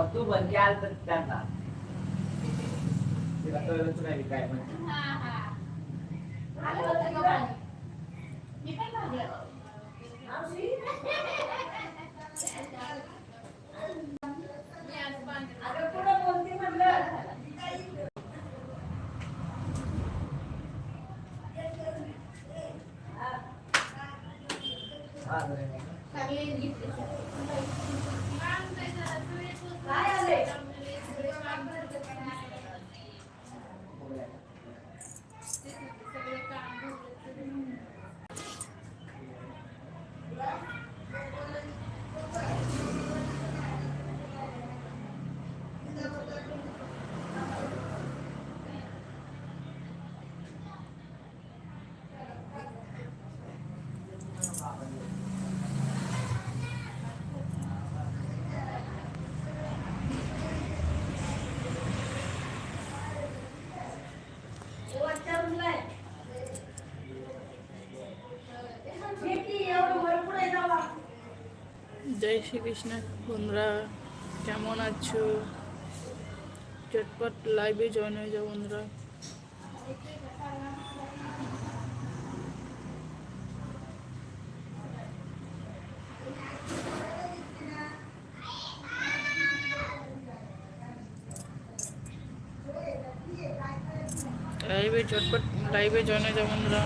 मग तू म्हणते आल तर त्यांना तिला कळलंच नाही काय म्हणते. हा, জয় শ্রীকৃষ্ণ। বন্ধুরা, কেমন আছো? চটপট লাইভে জয়েন হয়ে যাও বন্ধুরা। লাইভে চটপট লাইভে জয়েন হয়ে যাও বন্ধুরা।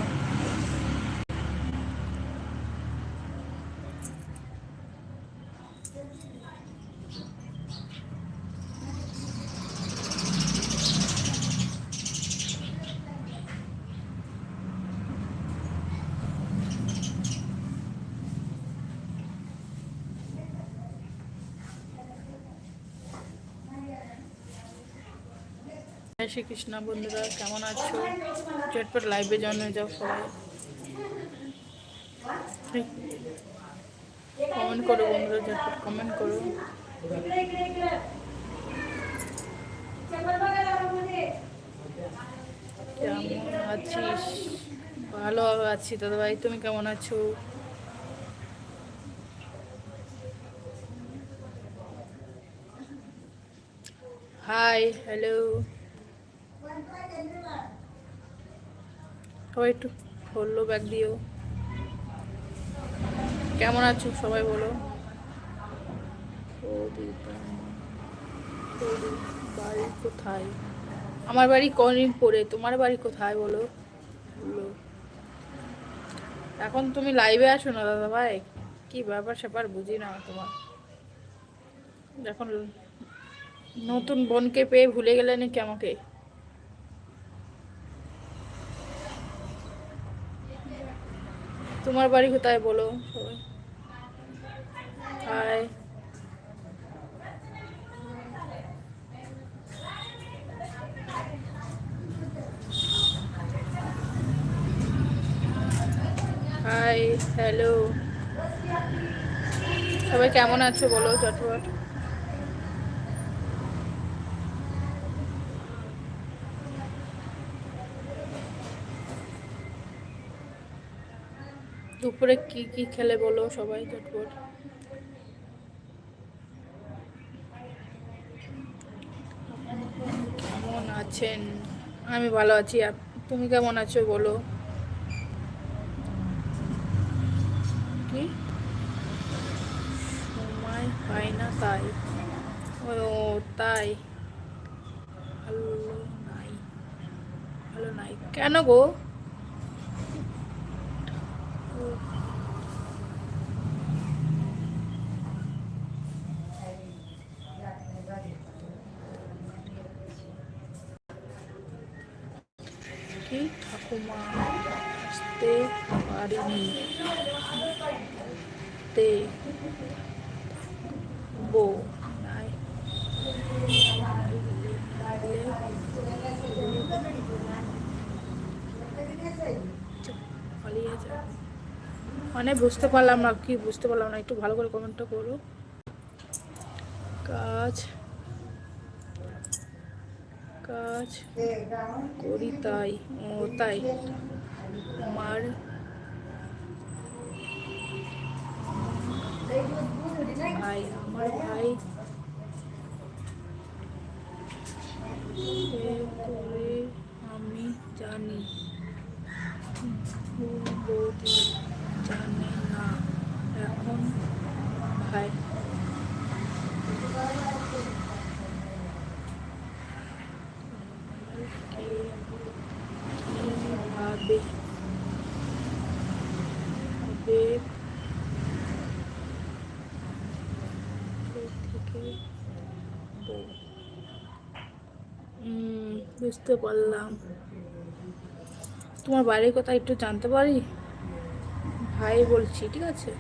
জয় শ্রীকৃষ্ণ বন্ধুরা, কেমন আছো? চটপট লাইভে জয়েন হয়ে যাও সবাই। কমেন্ট করো বন্ধুরা, চটপট কমেন্ট করো। কেমন আছিস? ভালো আছি দাদা ভাই, তুমি কেমন আছো? হাই হ্যালো সবাই একটু বলল ব্যাগ দিও। কেমন আছো? সবাই বলো। বাড়ি কোথায় আমার বাড়ি করিমপুরে, তোমার বাড়ি কোথায় বলো? বলো এখন তুমি লাইভে আসো না দাদা ভাই? কি ব্যাপার স্যাপার বুঝি না তোমার। এখন নতুন বোনকে পেয়ে ভুলে গেলে নাকি আমাকে? তোমার বাড়ি কোথায় বলো? হাই হাই হ্যালো সবাই কেমন আছো বলো চটপট দুপুরে কি কি খেলে বলো সবাই চটপট কেমন আছেন? আমি ভালো আছি। তুমি কেমন আছো বলো? কি? সময় পাই না তাই। ও, তাই। ভালো নাই। ভালো নাই। কেন গো? কি ঠাকুমা আসতে পারিনি তে বো নাই পালিয়ে যা মানে বুঝতে পারলাম না, কি বুঝতে পারলাম না, একটু ভালো করে কমেন্টটা করো। কাজ কাজ করি তাই, ও তাই। আমার ভাই আমার ভাই। করে আমি জানি। বৌদি জানে না এখন কীভাবে হবে বুঝতে পারলাম। তোমার বাড়ির কথা একটু জানতে পারি? ভাই বলছি ঠিক আছে?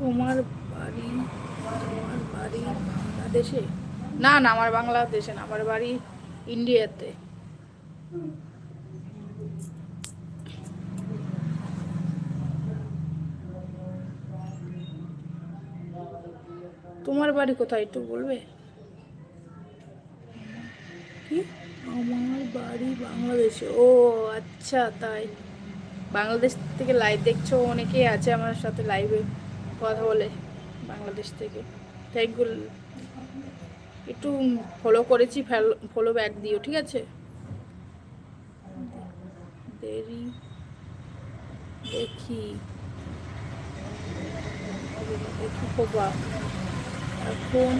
তোমার বাড়ি তোমার বাড়ি বাংলাদেশে? না না আমার বাংলাদেশে না আমার বাড়ি ইন্ডিয়াতে। তোমার বাড়ি কোথায় একটু বলবে? কি? আমার বাড়ি বাংলাদেশে। ও আচ্ছা তাই। বাংলাদেশ থেকে লাইভ দেখছ অনেকেই আছে আমার সাথে লাইভে কথা বলে বাংলাদেশ থেকে। ইউ একটু ফলো করেছি, ফলো ব্যাক দিও, ঠিক আছে? দেরি দেখি। দেখি খোপা। এখন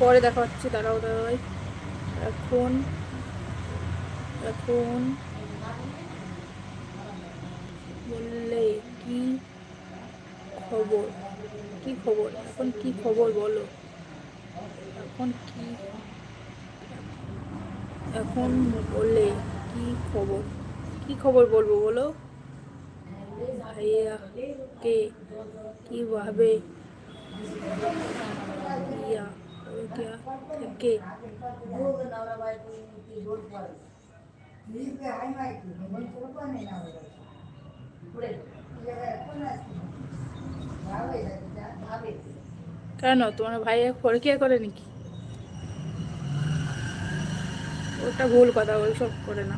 পরে দেখা হচ্ছে, দাঁড়াও দাঁড়াই এখন এখন বললে কি খবর? কি খবর? এখন কি খবর বলো? এখন কি? এখন বললে কি খবর? কি খবর বলব বলো? ভাইয়া কে কীভাবে ইয়া থেকে কেন? তোমার ভাইয়া পরীক্ষা করে নাকি? ওটা ভুল কথা ওইসব করে না।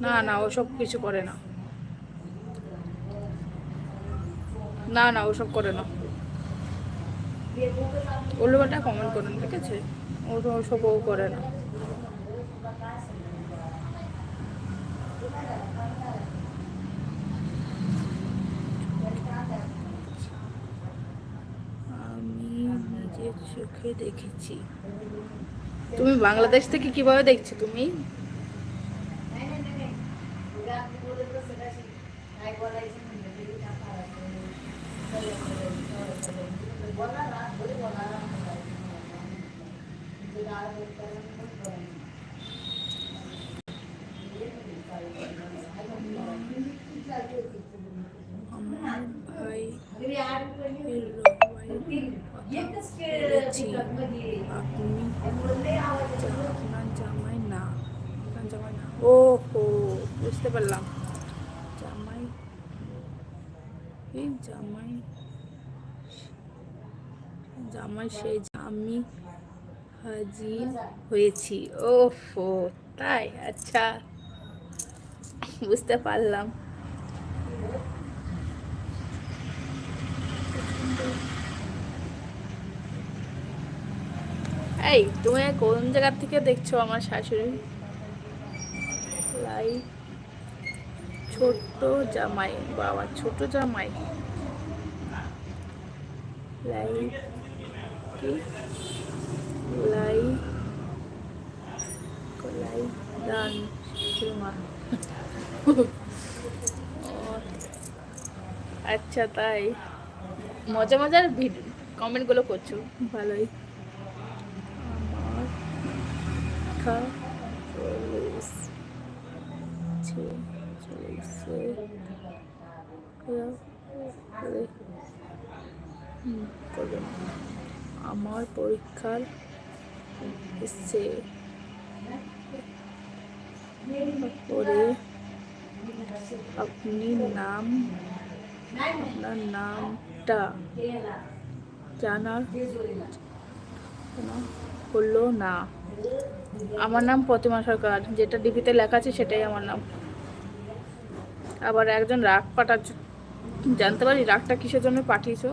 না না ওসব কিছু করে না। না না ওসব করে না। উল্টোপাল্টা কমেন্ট করেন ঠিক আছে? ও ওসব ও করে না আমি নিজের চোখে দেখেছি। তুমি বাংলাদেশ থেকে কীভাবে দেখছ তুমি? আমার ভাই আপনি আপনার জামাই না আপনার জামাই না ও হো বুঝতে পারলাম। জামাই জামাই জামাই সেই আমি হাজির হয়েছি। ও হো তাই? আচ্ছা বুঝতে পারলাম। এই, তুমি কোন জায়গা থেকে দেখছ আমার শাশুড়ি? লাই ছোট্ট জামাই বাবা ছোট জামাই। দান আচ্ছা তাই। মজা মজার ভিডিও কমেন্টগুলো করছ। ভালোই। আমার আমার পরীক্ষার এসছে। পরে আপনি নাম, আপনার নামটা জানার হলো না। আমার নাম প্রতিমা সরকার, যেটা ডিপিতে লেখা আছে সেটাই আমার নাম। আবার একজন রাগ পাঠাচ্ছ জানতে পারি, রাগটা কিসের জন্য পাঠিয়েছো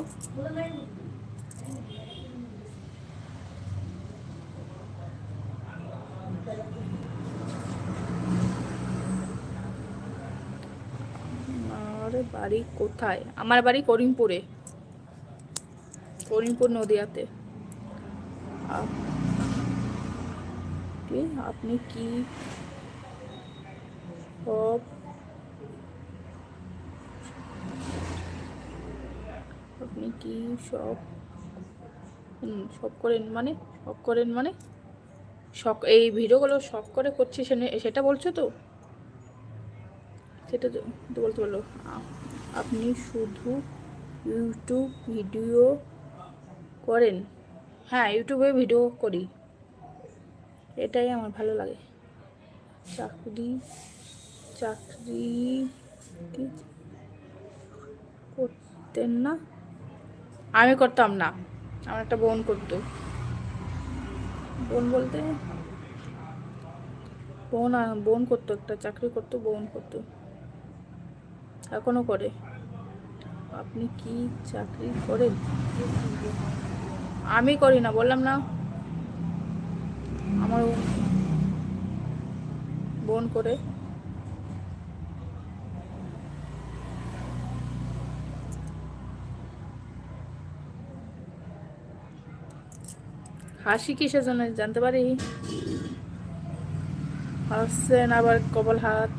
আমার বাড়ি কোথায়? আমার বাড়ি করিমপুরে। করিমপুর নদিয়াতে। আপ- আপনি কি? সব আপনি কি সব সব করেন মানে? সব করেন মানে? শখ এই ভিডিওগুলো শখ করে করছি সেটা বলছো তো? সেটা বলতে পারল আপনি শুধু ইউটিউব ভিডিও করেন। হ্যাঁ ইউটিউবে ভিডিও করি। এটাই আমার ভালো লাগে। চাকরি চাকরি করতেন না? আমি করতাম না। আমার একটা বোন করতো। বোন বলতে, বোন বোন করতো একটা, চাকরি করতো, বোন করতো। এখনও করে। আপনি কি চাকরি করেন? আমি করি না, বললাম না। আমার বোন করে। হাসি কিসের জন্য জানতে পারি? হাসছেন আবার কবল হাত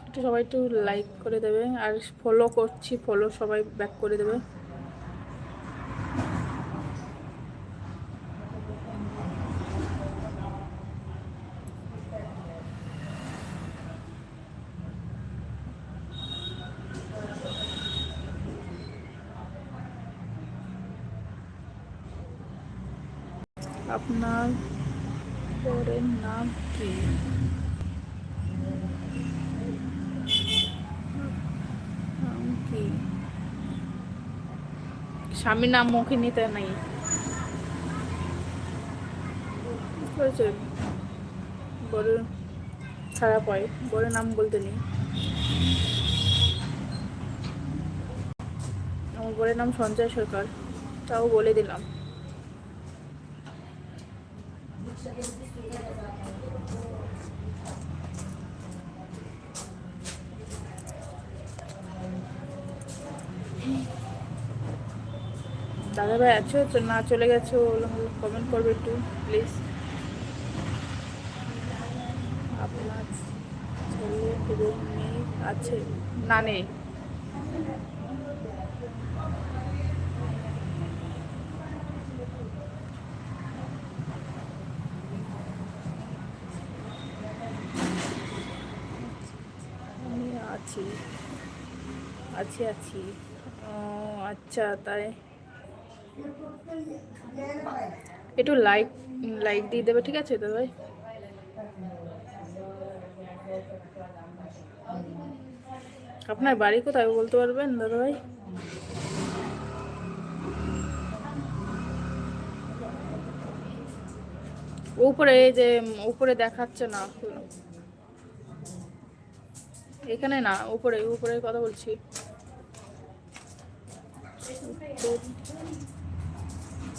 একটু সবাই একটু লাইক করে দেবে আর ফলো করছি ফলো সবাই ব্যাক করে দেবে আপনার পরের নাম কি নাম কি স্বামীর নাম মুখে নিতে নাই? বড় খারাপ হয়, বড় নাম বলতে নেই। আমার বড়ের নাম সঞ্জয় সরকার, তাও বলে দিলাম। দাদা ভাই আছো না চলে গেছো কমেন্ট করবে একটু প্লিজ আপনার ছেলে মেয়ে আছে? না নেই। আছি। আছি আছি। ও আচ্ছা তাই। একটু লাইক লাইক দিয়ে দেবে, ঠিক আছে দাদা ভাই? আপনার বাড়ি কোথায় বলতে পারবেন দাদা ভাই? উপরে যে, উপরে দেখাচ্ছে না। এখানে না, উপরে উপরে কথা বলছি।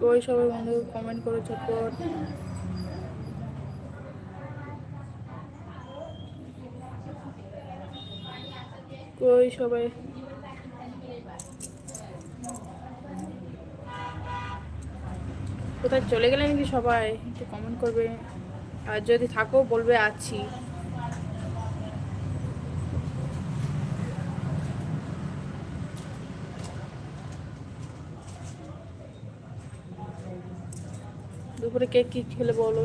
কই সবাই বন্ধু কমেন্ট করো ঝটপট কই সবাই। কোথায় চলে গেলে নাকি সবাই? একটু কমেন্ট করবে। আর যদি থাকো বলবে আছি। দুপুরে কে কি খেলে বলো?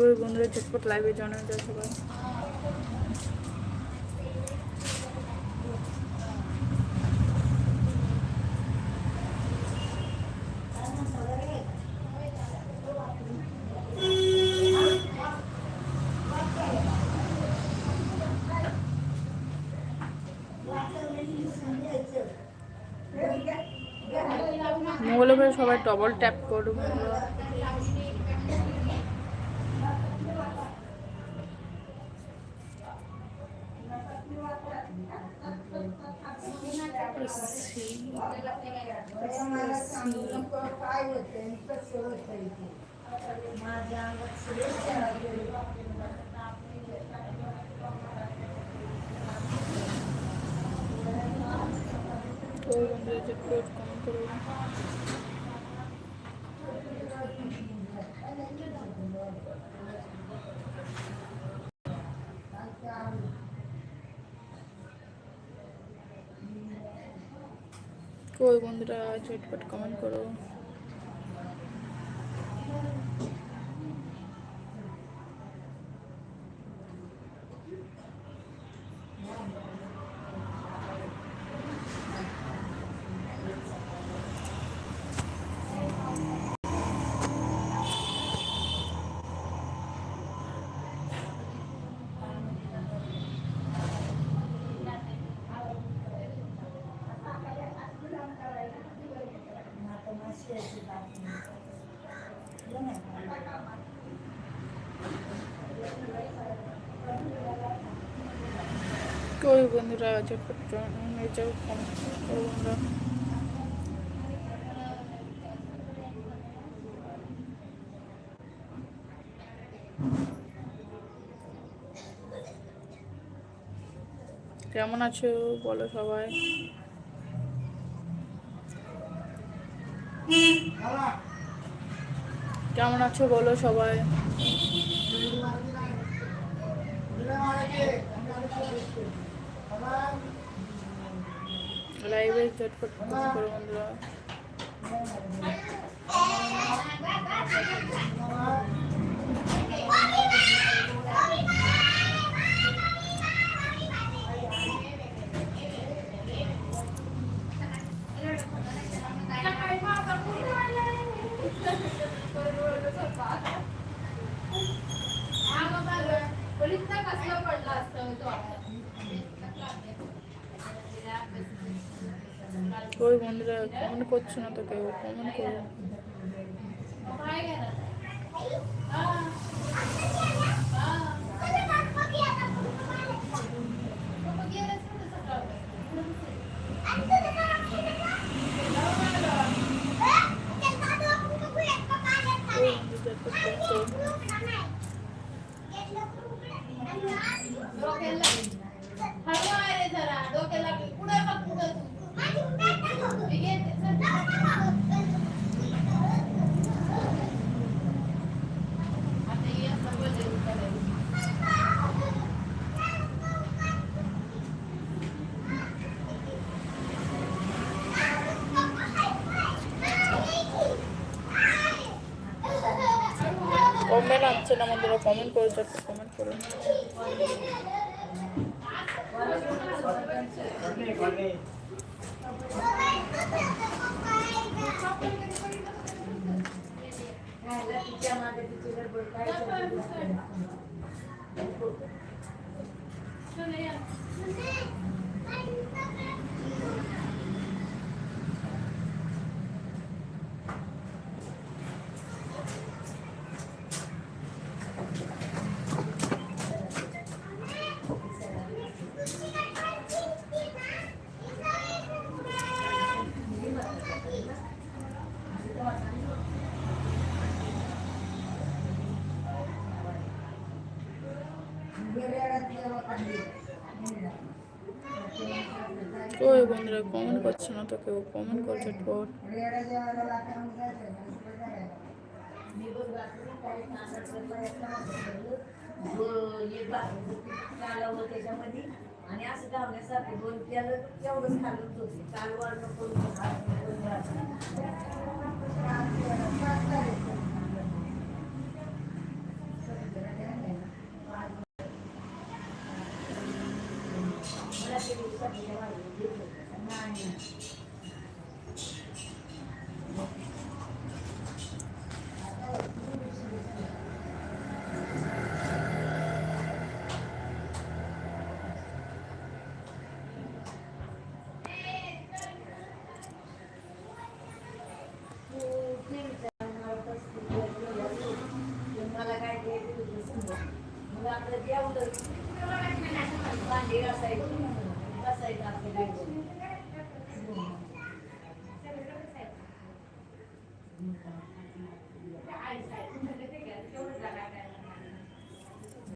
ওই বন্ধুরা ঝটপট লাইভে জানানো যায় সবাই। উপরে সবাই ডবল ট্যাপ করো বন্ধুরা ওই বন্ধুরা ঝটপট কমেন্ট করো কই বন্ধুরা চটপট কমেন্ট করো। কই বন্ধুরা যাও বন্ধুরা। কেমন আছো বলো সবাই? কেমন আছো বলো সবাই? লাইভে চটপট করো বন্ধুরা। কমেন্ট করছ না তো কেউ কমেন্ট করো। কমেন্ট করো যত কমেন্ট করো। আমাদের ওই বন্ধুরা কমেন্ট করছো না তো কেউ কমেন্ট করো ঝটপট मी बघ रात्री काही नांदरचं प्रयत्न होतो. दो- एक भाकरी चालवलं त्याच्यामध्ये आणि असं धावण्यासारखं दोन केलं तेवढंच खालून होते काल वाढणं करून Amen.